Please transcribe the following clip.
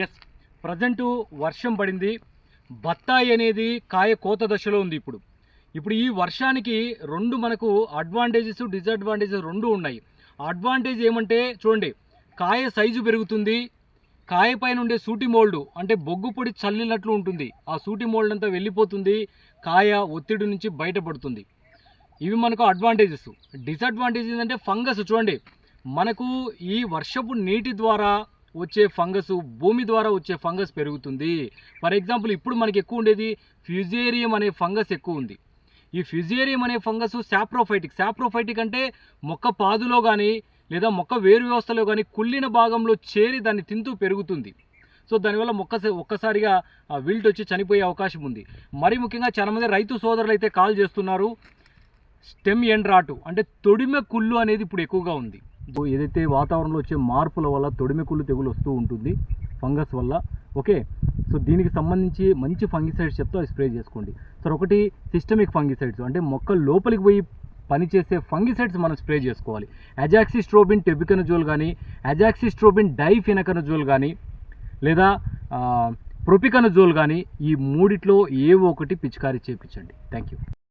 Yes present వర్షం పడింది. బత్తాయి అనేది కాయ కోత దశలో ఉంది ఇప్పుడు. ఇప్పుడు ఈ వర్షానికి రెండు మనకు అడ్వాంటేజెస్ డిసడ్వాంటేజెస్ రెండు ఉన్నాయి. అడ్వాంటేజ్ ఏమంటే చూడండి కాయ సైజు పెరుగుతుంది. కాయ పైన ఉండే సూటి మోల్డ్ అంటే బొగ్గు పొడి చల్లినట్లు ఉంటుంది. ఆ సూటి మోల్డ్ అంతా వెళ్ళిపోతుంది. కాయ ఒత్తిడి నుంచి బయటపడుతుంది. ఇవి మనకు అడ్వాంటేజెస్ డిసడ్వాంటేజ్ ఏంటంటే ఫంగస్ చూడండి మనకు ఈ వర్షపు నీటి ద్వారా వచ్చే ఫంగస్ భూమి ద్వారా వచ్చే ఫంగస్ పెరుగుతుంది. ఫర్ ఎగ్జాంపుల్ ఇప్పుడు మనకి ఎక్కువ ఉండేది ఫ్యూజేరియం అనే ఫంగస్ ఎక్కువ ఉంది. ఈ ఫ్యూజేరియం అనే ఫంగస్ సాప్రోఫైటిక్ సాప్రోఫైటిక్ అంటే మొక్క పాదులో కానీ లేదా మొక్క వేరు వ్యవస్థలో కానీ కుళ్ళిన భాగంలో చేరి దాన్ని తింటూ పెరుగుతుంది. సో దానివల్ల మొక్క ఒక్కసారిగా విల్ట్ వచ్చి చనిపోయే అవకాశం ఉంది. మరి ముఖ్యంగా చాలామంది రైతు సోదరులు అయితే కాల్ చేస్తున్నారు. స్టెమ్ ఎండ్ రాటు అంటే తొడిమె కుళ్ళు అనేది ఇప్పుడు ఎక్కువగా ఉంది. ఏదైతే వాతావరణంలో వచ్చే మార్పుల వల్ల తొడిమెకుళ్ళు తెగులు వస్తూ ఉంటుంది ఫంగస్ వల్ల ఓకే? సో దీనికి సంబంధించి మంచి ఫంగిసైడ్స్ చెప్తే అవి స్ప్రే చేసుకోండి. సార్ ఒకటి సిస్టమిక్ ఫంగిసైడ్స్ అంటే మొక్క లోపలికి పోయి పనిచేసే ఫంగిసైడ్స్ మనం స్ప్రే చేసుకోవాలి. అజాక్సిస్ట్రోబిన్ టెబికనజోల్ కానీ అజాక్సిస్ట్రోబిన్ డైఫినకనజోల్ కానీ లేదా ప్రొపికనజోల్ కానీ ఈ మూడిట్లో ఏవో ఒకటి పిచికారీ చేయించండి థ్యాంక్ యూ.